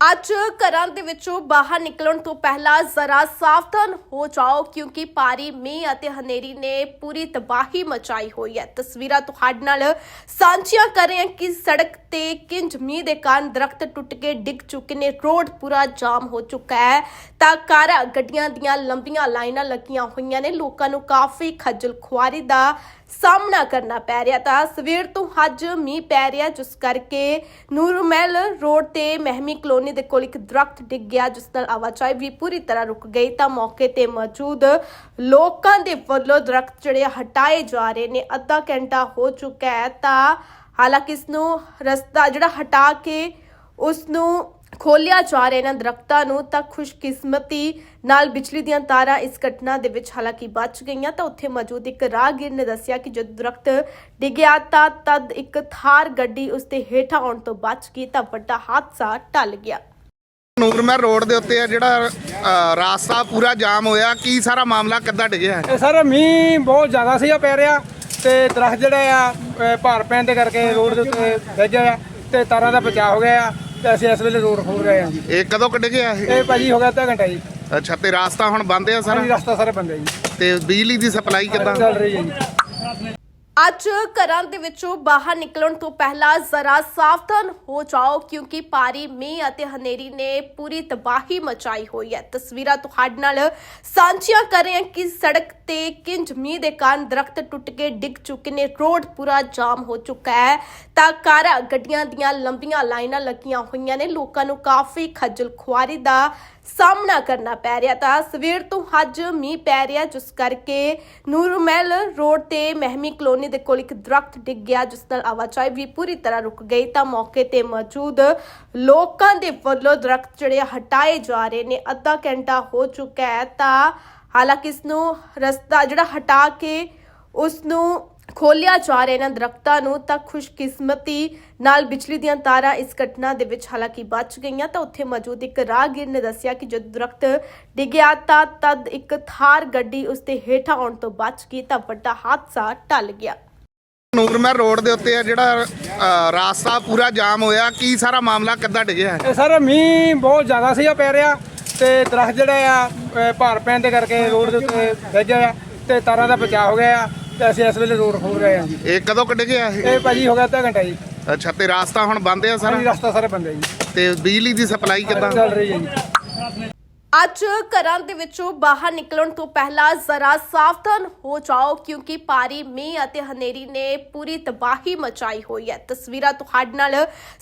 ਅੱਜ ਘਰਾਂ ਦੇ ਵਿੱਚੋਂ ਬਾਹਰ ਨਿਕਲਣ ਤੋਂ ਪਹਿਲਾਂ ਜ਼ਰਾ ਸਾਵਧਾਨ ਹੋ ਜਾਓ, ਕਿਉਂਕਿ ਭਾਰੀ ਮੀਂਹ ਅਤੇ ਹਨੇਰੀ ਨੇ ਪੂਰੀ ਤਬਾਹੀ ਮਚਾਈ ਹੋਈ ਹੈ। ਤਸਵੀਰਾਂ ਤੁਹਾਡੇ ਨਾਲ ਸਾਂਝੀਆਂ ਕਰ ਰਹੇ ਹਾਂ ਕਿ ਸੜਕ ਤੇ ਕਿੰਜ ਮੀਂਹ ਦੇ ਕਾਰਨ ਦਰਖਤ ਟੁੱਟ ਕੇ ਡਿੱਗ ਚੁੱਕੇ ਨੇ, ਰੋਡ ਪੂਰਾ ਜਾਮ ਹੋ ਚੁੱਕਾ ਹੈ। ਤਾਂ ਕਾਰਾਂ, ਗੱਡੀਆਂ ਦੀਆਂ ਲੰਬੀਆਂ ਲਾਈਨਾਂ ਲੱਗੀਆਂ ਹੋਈਆਂ ਨੇ, ਲੋਕਾਂ ਨੂੰ ਕਾਫੀ ਖੱਜਲ ਖੁਆਰੀ ਦਾ ਸਾਹਮਣਾ ਕਰਨਾ ਪੈ ਰਿਹਾ ਤਾਂ ਸਵੇਰ ਤੋਂ ਹੱਜ ਮੀਂਹ ਪੈ ਰਿਹਾ, ਜਿਸ ਕਰਕੇ ਨੂਰਮਹਿਲ ਰੋਡ ਤੇ ਮਹਿਮੀ ਕਲੋਨੀ ਦੇ ਕੋਲ ਇੱਕ ਦਰਖਤ ਡਿੱਗ ਗਿਆ, ਜਿਸ ਨਾਲ ਆਵਾਜਾਈ ਵੀ ਪੂਰੀ ਤਰ੍ਹਾਂ ਰੁਕ ਗਈ। ਤਾਂ ਮੌਕੇ ਤੇ ਮੌਜੂਦ ਲੋਕਾਂ ਦੇ ਵੱਲੋਂ ਦਰਖਤ ਜਿਹੜੇ ਹਟਾਏ ਜਾ ਰਹੇ ਨੇ। ਅੱਧਾ ਘੰਟਾ ਹੋ ਚੁੱਕਾ ਹੈ ਤਾਂ ਹਾਲਾਂਕਿ ਇਸ ਨੂੰ ਰਸਤਾ ਜਿਹੜਾ ਹਟਾ ਕੇ ਉਸ ਨੂੰ ਖੋਲਿਆ ਜਾ ਰਿਹਾ ਇਹਨਾਂ ਦਰਖਤਾਂ ਨੂੰ ਤਾਂ ਖੁਸ਼ਕਿਸਮਤੀ ਨਾਲ ਬਿਜਲੀ ਦੀਆਂ ਤਾਰਾਂ ਇਸ ਘਟਨਾ ਦੇ ਵਿੱਚ ਹਾਲਾਂਕਿ ਬਚ ਗਈਆਂ ਤਾਂ ਉੱਥੇ ਮੌਜੂਦ ਇੱਕ ਰਾਹਗੀਰ ਨੇ ਦੱਸਿਆ ਕਿ ਜਦ ਦਰਖਤ ਡਿੱਗਿਆ ਤਾਂ ਤਦ ਇੱਕ ਥਾਰ ਗੱਡੀ ਉਸ ਦੇ ਹੇਠਾਂ ਆਉਣ ਤੋਂ ਬਚ ਗਈ ਤਾਂ ਵੱਡਾ ਹਾਦਸਾ ਟਲ ਗਿਆ। ਨੂਰਮਹਿਰ ਰੋਡ ਦੇ ਉੱਤੇ ਆ ਜਿਹੜਾ ਅ, ਰਾਸਤਾ ਪੂਰਾ ਜਾਮ ਹੋਇਆ। ਕੀ ਸਾਰਾ ਮਾਮਲਾ ਕਿੱਦਾਂ ਡਿੱਗਿਆ ਹੈ? ਇਹ ਸਰ ਮੀਂਹ ਬਹੁਤ ਜ਼ਿਆਦਾ ਸੀਗਾ ਪੈ ਰਿਹਾ ਤੇ ਦਰਖਤ ਜਿਹੜੇ ਆ ਅਹ ਭਾਰ ਪੈਣ ਦੇ ਕਰਕੇ ਰੋਡ ਦੇ ਉੱਤੇ ਡਿੱਗ ਗਿਆ ਤੇ ਤਾਰਾਂ ਦਾ ਬਚਾਅ ਹੋ ਗਿਆ ਆ। ਤੇ ਅਸੀਂ ਇਸ ਵੇਲੇ ਰੋਡ ਖੋਲ ਰਹੇ ਆ ਜੀ। ਇਹ ਕਦੋਂ ਕੁ ਡਿੱਗਿਆ ਇਹ ਇਹ ਭਾਜੀ ਹੋ ਗਿਆ ਅੱਧਾ ਘੰਟਾ ਜੀ। ਅੱਛਾ ਤੇ ਰਾਸਤਾ ਹੁਣ ਬੰਦ ਆ ਸਾਰੀ? ਸਾਰਾ ਰਸਤਾ ਸਾਰੇ ਬੰਦੇ ਜੀ। ਤੇ ਬਿਜਲੀ ਦੀ ਸਪਲਾਈ ਕਿੱਦਾਂ? ਚੱਲ ਰਹੀ ਹੈ ਜੀ। ਅੱਜ ਘਰਾਂ ਦੇ ਵਿੱਚੋਂ ਬਾਹਰ ਨਿਕਲਣ ਤੋਂ ਪਹਿਲਾਂ ਜ਼ਰਾ ਸਾਵਧਾਨ ਹੋ ਜਾਓ, ਕਿਉਂਕਿ ਭਾਰੀ ਮੀਂਹ ਅਤੇ ਹਨੇਰੀ ਨੇ ਪੂਰੀ ਤਬਾਹੀ ਮਚਾਈ ਹੋਈ ਹੈ। ਤਸਵੀਰਾਂ ਤੁਹਾਡੇ ਨਾਲ ਸਾਂਝੀਆਂ ਕਰ ਰਹੇ ਹਾਂ ਕਿ ਸੜਕ ਤੇ ਕਿੰਜ ਮੀਂਹ ਦੇ ਕਾਰਨ ਦਰਖਤ ਟੁੱਟ ਕੇ ਡਿੱਗ ਚੁੱਕੇ ਨੇ, ਰੋਡ ਪੂਰਾ ਜਾਮ ਹੋ ਚੁੱਕਾ ਹੈ। ਤਾਂ ਕਾਰਾਂ, ਗੱਡੀਆਂ ਦੀਆਂ ਲੰਬੀਆਂ ਲਾਈਨਾਂ ਲੱਗੀਆਂ ਹੋਈਆਂ ਨੇ, ਲੋਕਾਂ ਨੂੰ ਕਾਫੀ ਖੱਜਲ ਖੁਆਰੀ ਦਾ ਸਾਹਮਣਾ ਕਰਨਾ ਪੈ ਰਿਹਾ ਤਾਂ ਸਵੇਰ ਤੋਂ ਅੱਜ ਮੀਂਹ ਪੈ ਰਿਹਾ, ਜਿਸ ਕਰਕੇ ਨੂਰਮਹਿਲ ਰੋਡ ਤੇ ਮਹਿਮੀ ਕਲੋਨੀ ਦੇ ਕੋਲ ਇੱਕ ਦਰਖਤ ਡਿੱਗ ਗਿਆ, ਜਿਸ ਨਾਲ ਆਵਾਜਾਈ ਵੀ ਪੂਰੀ ਤਰ੍ਹਾਂ ਰੁਕ ਗਈ। ਤਾਂ ਮੌਕੇ ਤੇ ਮੌਜੂਦ ਲੋਕਾਂ ਦੇ ਵੱਲੋਂ ਦਰਖਤ ਜਿਹੜੇ ਹਟਾਏ ਜਾ ਰਹੇ ਨੇ। ਅੱਧਾ ਘੰਟਾ ਹੋ ਚੁੱਕਾ ਹੈ ਤਾਂ ਹਾਲਾਂਕਿ ਇਸ ਨੂੰ ਰਸਤਾ ਜਿਹੜਾ ਹਟਾ ਕੇ ਉਸ ਨੂੰ ਖੋਲਿਆ ਜਾ ਰਿਹਾ ਇਹਨਾਂ ਦਰਖਤਾਂ ਨੂੰ ਤਾਂ ਖੁਸ਼ਕਿਸਮਤੀ ਨਾਲ ਬਿਜਲੀ ਦੀਆਂ ਤਾਰਾਂ ਇਸ ਘਟਨਾ ਦੇ ਵਿੱਚ ਹਾਲਾਂਕਿ ਬਚ ਗਈਆਂ ਤਾਂ ਉੱਥੇ ਮੌਜੂਦ ਇੱਕ ਰਾਹਗੀਰ ਨੇ ਦੱਸਿਆ ਕਿ ਜਦ ਦਰਖਤ ਡਿੱਗਿਆ ਤਾਂ ਤਦ ਇੱਕ ਥਾਰ ਗੱਡੀ ਉਸ ਦੇ ਹੇਠਾਂ ਆਉਣ ਤੋਂ ਬਚ ਗਈ ਤਾਂ ਵੱਡਾ ਹਾਦਸਾ ਟਲ ਗਿਆ। ਨੂਰਮਹਿਰ ਰੋਡ ਦੇ ਉੱਤੇ ਆ ਜਿਹੜਾ ਅ, ਰਾਸਤਾ ਪੂਰਾ ਜਾਮ ਹੋਇਆ। ਕੀ ਸਾਰਾ ਮਾਮਲਾ ਕਿੱਦਾਂ ਡਿੱਗਿਆ ਹੈ? ਇਹ ਸਰ ਮੀਂਹ ਬਹੁਤ ਜ਼ਿਆਦਾ ਸੀਗਾ ਪੈ ਰਿਹਾ ਤੇ ਦਰਖਤ ਜਿਹੜੇ ਆ ਭਾਰ ਪੈਣ ਦੇ ਕਰਕੇ ਰੋਡ ਦੇ ਉੱਤੇ ਡਿੱਗ ਗਿਆ ਤੇ ਤਾਰਾਂ ਦਾ ਬਚਾਅ ਹੋ ਗਿਆ ਆ। ਤੇ ਅਸੀਂ ਇਸ ਵੇਲੇ ਰੋਡ ਖੋਲ ਰਹੇ ਆ ਜੀ। ਇਹ ਕਦੋਂ ਕੁ ਡਿੱਗਿਆ ਇਹ ਇਹ ਭਾਜੀ ਹੋ ਗਿਆ ਅੱਧਾ ਘੰਟਾ ਜੀ। ਅੱਛਾ ਤੇ ਰਾਸਤਾ ਹੁਣ ਬੰਦ ਆ ਸਾਰੀ? ਸਾਰਾ ਰਸਤਾ ਸਾਰੇ ਬੰਦੇ ਜੀ। ਤੇ ਬਿਜਲੀ ਦੀ ਸਪਲਾਈ ਕਿੱਦਾਂ? ਚੱਲ ਰਹੀ ਹੈ ਜੀ। ਅੱਜ ਘਰਾਂ ਦੇ ਵਿੱਚੋਂ ਬਾਹਰ ਨਿਕਲਣ ਤੋਂ ਪਹਿਲਾਂ ਜ਼ਰਾ ਸਾਵਧਾਨ ਹੋ ਜਾਓ, ਕਿਉਂਕਿ ਭਾਰੀ ਮੀਂਹ ਅਤੇ ਹਨੇਰੀ ਨੇ ਪੂਰੀ ਤਬਾਹੀ ਮਚਾਈ ਹੋਈ ਹੈ। ਤਸਵੀਰਾਂ ਤੁਹਾਡੇ ਨਾਲ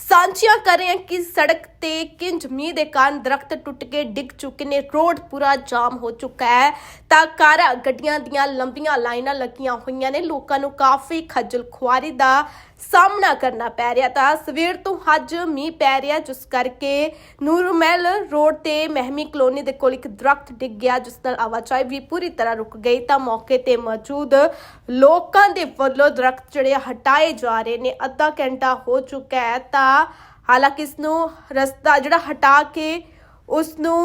ਸਾਂਝੀਆਂ ਕਰ ਰਹੇ ਹਾਂ ਕਿ ਸੜਕ ਤੇ ਕਿੰਜ ਮੀਂਹ ਦੇ ਕਾਰਨ ਦਰਖਤ ਟੁੱਟ ਕੇ ਡਿੱਗ ਚੁੱਕੇ ਨੇ, ਰੋਡ ਪੂਰਾ ਜਾਮ ਹੋ ਚੁੱਕਾ ਹੈ। ਤਾਂ ਕਾਰਾਂ, ਗੱਡੀਆਂ ਦੀਆਂ ਲੰਬੀਆਂ ਲਾਈਨਾਂ ਲੱਗੀਆਂ ਹੋਈਆਂ ਨੇ, ਲੋਕਾਂ ਨੂੰ ਕਾਫੀ ਖੱਜਲ ਖੁਆਰੀ ਦਾ ਸਾਹਮਣਾ ਕਰਨਾ ਪੈ ਰਿਹਾ। ਤਾਂ ਸਵੇਰ ਤੋਂ ਅੱਜ ਮੀਂਹ ਪੈ ਰਿਹਾ, ਜਿਸ ਕਰਕੇ ਨੂਰਮਹਿਲ ਰੋਡ ਤੇ ਮਹਿਮੀ ਕਲੋਨੀ ਦੇ ਕੋਲ ਇੱਕ ਦਰਖਤ ਡਿੱਗ ਗਿਆ, ਜਿਸ ਨਾਲ ਆਵਾਜਾਈ ਵੀ ਪੂਰੀ ਤਰ੍ਹਾਂ ਰੁਕ ਗਈ। ਤਾਂ ਮੌਕੇ ਤੇ ਮੌਜੂਦ ਲੋਕਾਂ ਦੇ ਵੱਲੋਂ ਦਰਖਤ ਜਿਹੜੇ ਹਟਾਏ ਜਾ ਰਹੇ ਨੇ। ਅੱਧਾ ਘੰਟਾ ਹੋ ਚੁੱਕਾ ਹੈ ਤਾਂ ਹਾਲਾਂਕਿ ਇਸ ਨੂੰ ਰਸਤਾ ਜਿਹੜਾ ਹਟਾ ਕੇ ਉਸ ਨੂੰ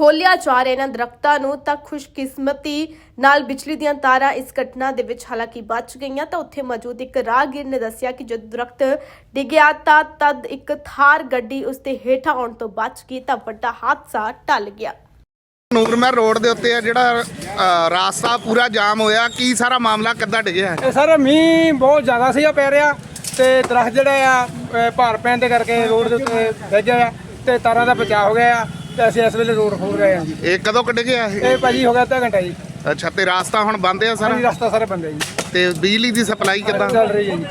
ਖੋਲਿਆ ਜਾ ਰਿਹਾ ਇਹਨਾਂ ਦਰਖਤਾਂ ਨੂੰ ਤਾਂ ਖੁਸ਼ਕਿਸਮਤੀ ਨਾਲ ਬਿਜਲੀ ਦੀਆਂ ਤਾਰਾਂ ਇਸ ਘਟਨਾ ਦੇ ਵਿੱਚ ਹਾਲਾਂਕਿ ਬਚ ਗਈਆਂ ਤਾਂ ਉੱਥੇ ਮੌਜੂਦ ਇੱਕ ਰਾਹਗੀਰ ਨੇ ਦੱਸਿਆ ਕਿ ਜਦ ਦਰਖਤ ਡਿੱਗਿਆ ਤਾਂ ਤਦ ਇੱਕ ਥਾਰ ਗੱਡੀ ਉਸ ਦੇ ਹੇਠਾਂ ਆਉਣ ਤੋਂ ਬਚ ਗਈ ਤਾਂ ਵੱਡਾ ਹਾਦਸਾ ਟਲ ਗਿਆ ਨੂਰਮਹਿਰ ਰੋਡ ਦੇ ਉੱਤੇ ਆ ਜਿਹੜਾ ਅ, ਰਾਸਤਾ ਪੂਰਾ ਜਾਮ ਹੋਇਆ ਕੀ ਸਾਰਾ ਮਾਮਲਾ ਕਿੱਦਾਂ ਡਿੱਗਿਆ ਹੈ? ਇਹ ਸਰ ਮੀਂਹ ਬਹੁਤ ਜ਼ਿਆਦਾ ਸੀਗਾ ਪੈ ਰਿਹਾ ਤੇ ਦਰਖਤ ਜਿਹੜੇ ਆ ਭਾਰ ਪੈਣ ਦੇ ਕਰਕੇ ਰੋਡ ਦੇ ਉੱਤੇ ਡਿੱਗ ਗਿਆ ਤੇ ਤਾਰਾਂ ਦਾ ਬਚਾਅ ਹੋ ਗਿਆ ਆ ਤੇ ਅਸੀਂ ਇਸ ਵੇਲੇ ਰੋਡ ਖੋਲ ਰਹੇ ਆ ਜੀ। ਇਹ ਕਦੋਂ ਕੁ ਡਿੱਗਿਆ ਇਹ ਇਹ ਭਾਜੀ ਹੋ ਗਿਆ ਅੱਧਾ ਘੰਟਾ ਜੀ। ਅੱਛਾ ਤੇ ਰਾਸਤਾ ਹੁਣ ਬੰਦ ਆ ਸਾਰੀ? ਸਾਰਾ ਰਸਤਾ ਸਾਰੇ ਬੰਦੇ ਜੀ। ਤੇ ਬਿਜਲੀ ਦੀ ਸਪਲਾਈ ਕਿੱਦਾਂ? ਚੱਲ ਰਹੀ ਹੈ ਜੀ।